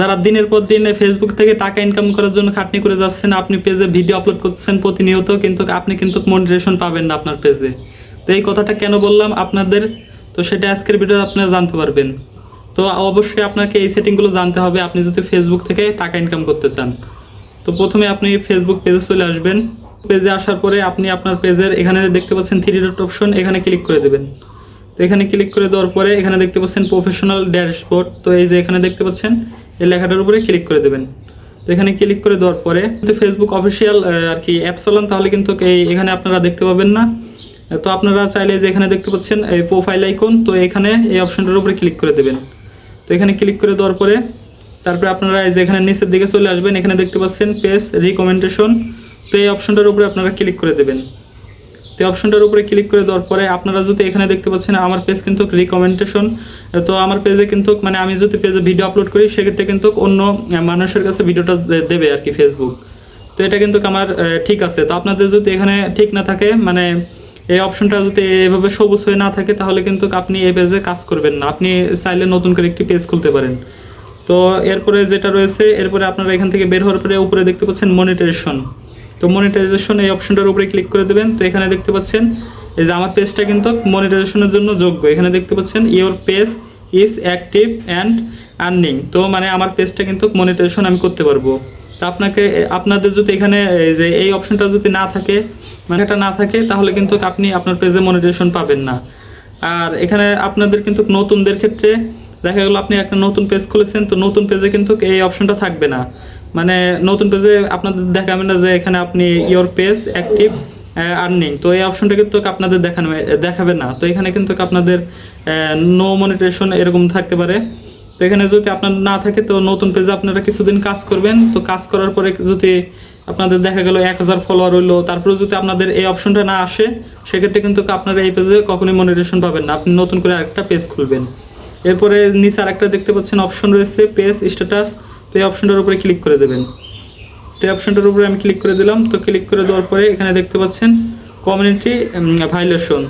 যারা দিনের পর দিন ফেসবুক থেকে টাকা ইনকাম করার জন্য খাটনি করে যাচ্ছেন, আপনি পেজে ভিডিও আপলোড করছেন প্রতিনিয়ত, কিন্তু আপনি কিন্তু মনিটেশন পাবেন না আপনার পেজে তো এই কথাটা কেন বললাম আপনাদের? তো সেটা আজকের ভিডিও আপনারা জানতে পারবেন। তো অবশ্যই আপনাকে এই সেটিংগুলো জানতে হবে, আপনি যদি ফেসবুক থেকে টাকা ইনকাম করতে চান। তো প্রথমে আপনি ফেসবুক পেজে চলে আসবেন। পেজে আসার পরে আপনি আপনার পেজের এখানে দেখতে পাচ্ছেন থ্রি ডট অপশন এখানে ক্লিক করে দেবেন। তো এখানে ক্লিক করে দেওয়ার পরে এখানে দেখতে পাচ্ছেন প্রফেশনাল ড্যাশবোর্ড তো এই যে এখানে দেখতে পাচ্ছেন এই লেখাটার উপরে ক্লিক করে দেবেন। তো এখানে ক্লিক করে দেওয়ার পরে ফেসবুক অফিসিয়াল আর কি অ্যাপ চালান তাহলে কিন্তু এই এখানে আপনারা দেখতে পাবেন না। তো আপনারা চাইলে যে এখানে দেখতে পাচ্ছেন এই প্রোফাইল আইকন তো এখানে এই অপশনটার উপরে ক্লিক করে দেবেন। তো এখানে ক্লিক করে দেওয়ার পরে তারপরে আপনারা এই যে এখানে নিচের দিকে চলে আসবেন, এখানে দেখতে পাচ্ছেন পেজ রিকমেন্ডেশন তো এই অপশনটার উপরে আপনারা ক্লিক করে দেবেন। এই অপশনটার উপরে ক্লিক করে দেওয়ার পরে আপনারা যদি এখানে দেখতে পাচ্ছেন আমার পেজ কিন্তু রিকমেন্ডেশন তো আমার পেজে কিন্তু মানে আমি যদি পেজে ভিডিও আপলোড করি, সেক্ষেত্রে কিন্তু অন্য মানুষের কাছে ভিডিওটা দেবে আর কি ফেসবুক তো এটা কিন্তু আমার ঠিক আছে। তো আপনাদের যদি এখানে ঠিক না থাকে মানে এই অপশনটা যদি এভাবে সবুজ হয়ে না থাকে, তাহলে কিন্তু আপনি এই পেজে কাজ করবেন না। আপনি চাইলে নতুন করে একটি পেজ খুলতে পারেন। তো এরপরে যেটা রয়েছে, এরপরে আপনারা এখান থেকে বের হওয়ার পরে উপরে দেখতে পাচ্ছেন মনিটাইজেশন তো মনিটাইজেশন এই অপশনটার উপরে ক্লিক করে দেবেন। তো এখানে দেখতে পাচ্ছেন, এই যে আমার পেজটা কিন্তু মনিটাইজেশনের জন্য যোগ্য। এখানে দেখতে পাচ্ছেন your page is active and earning তো মানে আমার পেজটা কিন্তু মনিটাইজেশন আমি করতে পারব। তো আপনাকে, আপনাদের যদি এখানে যে এই অপশনটা যদি না থাকে মানে এটা না থাকে, তাহলে কিন্তু আপনি আপনার পেজে মনিটাইজেশন পাবেন না। আর এখানে আপনাদের কিন্তু নতুনদের ক্ষেত্রে দেখা গেলো আপনি একটা নতুন পেজ খুলেছেন, তো নতুন পেজে কিন্তু এই অপশনটা থাকবে না। মানে নতুন পেজে আপনাদের দেখাবে না যে এখানে আপনি ইওর পেজ অ্যাক্টিভ আর্নিং তো এই অপশনটা কিন্তু আপনাদের দেখানো দেখাবে না। তো এখানে কিন্তু আপনাদের নো মনিটেশন এরকম থাকতে পারে। তো এখানে যদি আপনার না থাকে, তো নতুন পেজে আপনারা কিছুদিন কাজ করবেন। তো কাজ করার পরে যদি আপনাদের দেখা গেল এক হাজার ফলোয়ার হইল, তারপরে যদি আপনাদের এই অপশনটা না আসে, সেক্ষেত্রে কিন্তু আপনারা এই পেজে কখনোই মনিটেশন পাবেন না। আপনি নতুন করে আরেকটা পেজ খুলবেন। এরপরে নিচে আরেকটা দেখতে পাচ্ছেন অপশন রয়েছে পেজ স্ট্যাটাস তো এই অপশনটার উপরে ক্লিক করে দেবেন। তো এই অপশনটার উপরে আমি ক্লিক করে দিলাম। তো ক্লিক করে দেওয়ার পরে এখানে দেখতে পাচ্ছেন কমিউনিটি ভাইলেশন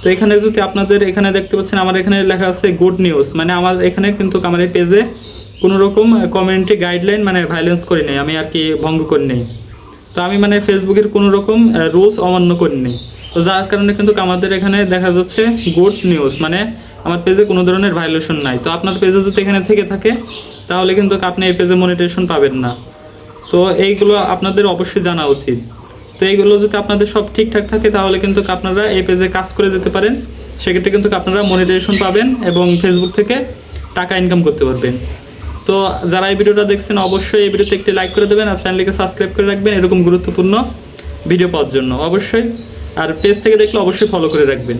তো এখানে যদি আপনাদের এখানে দেখতে পাচ্ছেন, আমার এখানে লেখা আছে গুড নিউজ মানে আমার এখানে কিন্তু আমার এই পেজে কোনো রকম কমিউনিটি গাইডলাইন মানে ভাইলেন্স করি নাই। আমি আর কি ভঙ্গ করি নাই। তো আমি মানে ফেসবুকের কোনো রকম রুলস অমান্য করি নাই। তো যার কারণে কিন্তু আমাদের এখানে দেখা যাচ্ছে গুড নিউজ মানে আমার পেজে কোনো ধরনের ভাইলেশন নাই। তো আপনার পেজে যদি এখানে থেকে থাকে তাহলে কিন্তু আপনি এই পেজে মনিটেশন পাবেন না। তো এইগুলো আপনাদের অবশ্যই জানা উচিত। তো এইগুলো যদি আপনাদের সব ঠিকঠাক থাকে, তাহলে কিন্তু আপনারা এই পেজে কাজ করে যেতে পারেন। সেক্ষেত্রে কিন্তু আপনারা মনিটাইজেশন পাবেন এবং ফেসবুক থেকে টাকা ইনকাম করতে পারবেন। তো যারা এই ভিডিওটা দেখছেন, অবশ্যই এই ভিডিওতে একটি লাইক করে দেবেন আর চ্যানেলটিকে সাবস্ক্রাইব করে রাখবেন। এরকম গুরুত্বপূর্ণ ভিডিও পাওয়ার জন্য। অবশ্যই। আর পেজ থেকে দেখলে অবশ্যই ফলো করে রাখবেন।